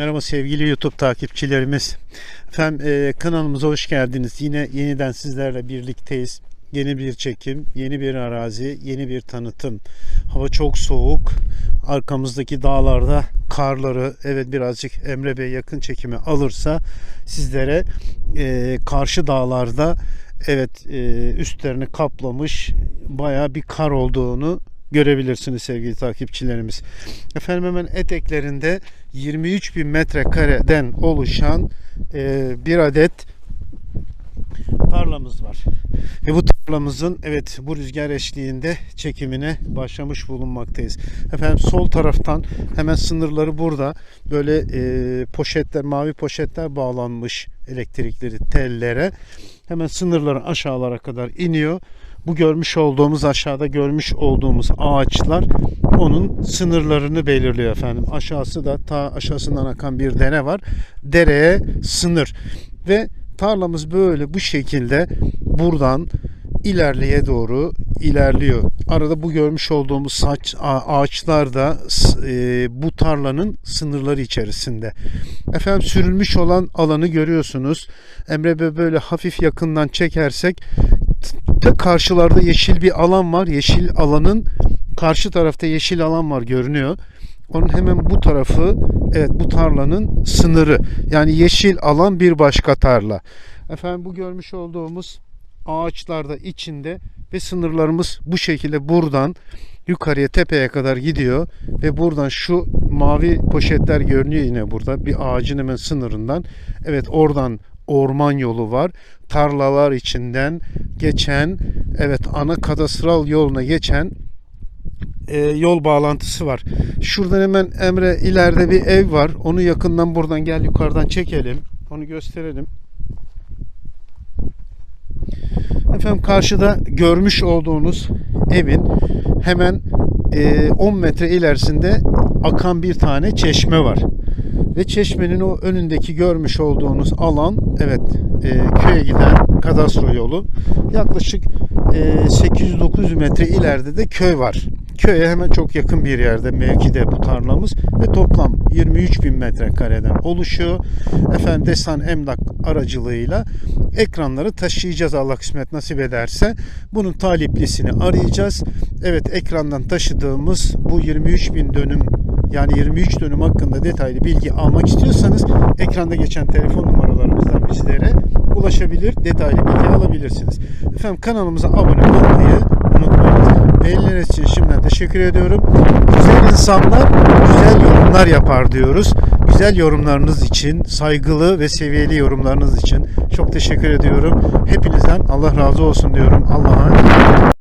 Merhaba sevgili YouTube takipçilerimiz. Efendim e, kanalımıza hoş geldiniz. Yine yeniden sizlerle birlikteyiz. Yeni bir çekim, yeni bir arazi, yeni bir tanıtım. Hava çok soğuk. Arkamızdaki dağlarda karları, evet birazcık Emre Bey yakın çekimi alırsa sizlere e, karşı dağlarda evet e, üstlerini kaplamış bayağı bir kar olduğunu görebilirsiniz sevgili takipçilerimiz. Efendim hemen eteklerinde 23 bin metrekareden oluşan e, bir adet tarlamız var. Ve bu tarlamızın evet bu rüzgar eşliğinde çekimine başlamış bulunmaktayız. Efendim sol taraftan hemen sınırları burada böyle e, poşetler mavi poşetler bağlanmış elektrikleri tellere. Hemen sınırları aşağılara kadar iniyor. Bu görmüş olduğumuz aşağıda görmüş olduğumuz ağaçlar onun sınırlarını belirliyor efendim. Aşağısı da ta aşağısından akan bir dere var. Dereye sınır ve tarlamız böyle bu şekilde buradan ilerleye doğru ilerliyor. Arada bu görmüş olduğumuz saç ağaçlar da e, bu tarlanın sınırları içerisinde. Efendim sürülmüş olan alanı görüyorsunuz. Emre Bey böyle hafif yakından çekersek de karşılarda yeşil bir alan var. Yeşil alanın karşı tarafta yeşil alan var görünüyor. Onun hemen bu tarafı evet bu tarlanın sınırı. Yani yeşil alan bir başka tarla. Efendim bu görmüş olduğumuz ağaçlarda içinde ve sınırlarımız bu şekilde buradan yukarıya tepeye kadar gidiyor ve buradan şu mavi poşetler görünüyor yine burada bir ağacın hemen sınırından. Evet oradan orman yolu var. Tarlalar içinden geçen evet ana kadastral yoluna geçen e, yol bağlantısı var. Şuradan hemen Emre ileride bir ev var. Onu yakından buradan gel yukarıdan çekelim. Onu gösterelim. Efendim karşıda görmüş olduğunuz evin hemen e, 10 metre ilerisinde akan bir tane çeşme var. Ve çeşmenin o önündeki görmüş olduğunuz alan evet e, köye giden kadastro yolu. Yaklaşık e, 800-900 metre ileride de köy var. Köye hemen çok yakın bir yerde mevkide bu tarlamız ve toplam 23 bin metrekareden oluşuyor. Efendim Destan Emlak aracılığıyla ekranları taşıyacağız Allah kısmet nasip ederse. Bunun taliplisini arayacağız. Evet ekrandan taşıdığımız bu 23 bin dönüm yani 23 dönüm hakkında detaylı bilgi almak istiyorsanız ekranda geçen telefon numaralarımızdan bizlere ulaşabilir, detaylı bilgi alabilirsiniz. Efendim kanalımıza abone olmayı unutmayın. Beğenileriniz için şimdiden teşekkür ediyorum. Güzel insanlar güzel yorumlar yapar diyoruz. Güzel yorumlarınız için, saygılı ve seviyeli yorumlarınız için çok teşekkür ediyorum. Hepinizden Allah razı olsun diyorum. Allah'a